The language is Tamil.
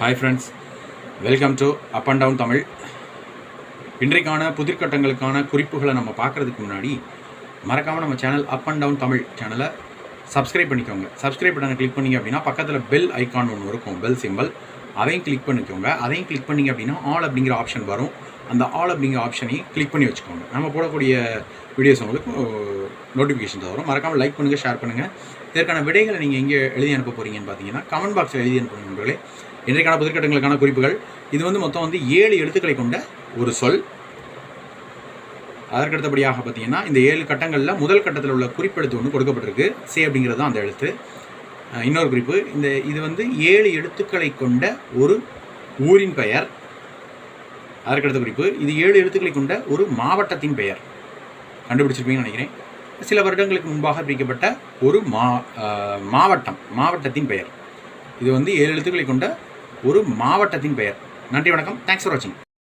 Hi friends welcome to up and down Tamil இன்றைக்கான புதிர்கட்டங்களுக்கான குறிப்புகளை நம்ம பார்க்குறதுக்கு முன்னாடி மறக்காமல் நம்ம channel up and down Tamil சேனலை சப்ஸ்கிரைப் பண்ணிக்கோங்க. சப்ஸ்கிரைப் பட்டனை கிளிக் பண்ணீங்க அப்படின்னா பக்கத்தில் பெல் ஐக்கான் ஒன்று இருக்கும் பெல் சிம்பிள் அதையும் கிளிக் பண்ணிக்கோங்க. அதையும் கிளிக் பண்ணீங்க அப்படின்னா ஆல் அப்படிங்கிற ஆப்ஷன் வரும். அந்த ஆல் அப்படிங்கிற ஆப்ஷனையும் கிளிக் பண்ணி வச்சுக்கோங்க. நம்ம போடக்கூடிய வீடியோஸ் உங்களுக்கு நோட்டிஃபிகேஷன் வரும். மறக்காமல் லைக் பண்ணுங்கள் ஷேர் பண்ணுங்கள் இதற்கான விடைகளை நீங்கள் எங்கே எழுதி அனுப்ப போகிறீங்கன்னு பார்த்தீங்கன்னா கமெண்ட் பாக்ஸில் எழுதி அனுப்புங்க நண்பர்களே. இன்றைக்கான புதிர்கட்டங்களுக்கான குறிப்புகள். இது வந்து மொத்தம் வந்து ஏழு எழுத்துக்களை கொண்ட ஒரு சொல். அதற்கடுத்தபடியாக பார்த்தீங்கன்னா இந்த ஏழு கட்டங்களில் முதல் கட்டத்தில் உள்ள குறிப்பெழுத்து ஒன்று கொடுக்கப்பட்டிருக்கு. சே அப்படிங்கிறது தான் அந்த எழுத்து. இன்னொரு குறிப்பு இந்த இது வந்து ஏழு எழுத்துக்களை கொண்ட ஒரு ஊரின் பெயர். அதற்கடுத்த குறிப்பு இது ஏழு எழுத்துக்களை கொண்ட ஒரு மாவட்டத்தின் பெயர். கண்டுபிடிச்சிருப்பீங்கன்னு நினைக்கிறேன். சில வருடங்களுக்கு முன்பாக பிரிக்கப்பட்ட ஒரு மா மாவட்டம் மாவட்டத்தின் பெயர். இது வந்து ஏழு எழுத்துக்களை கொண்ட ஒரு மாவட்டத்தின் பெயர். நன்றி வணக்கம். தேங்க்ஸ் ஃபார் வாட்சிங்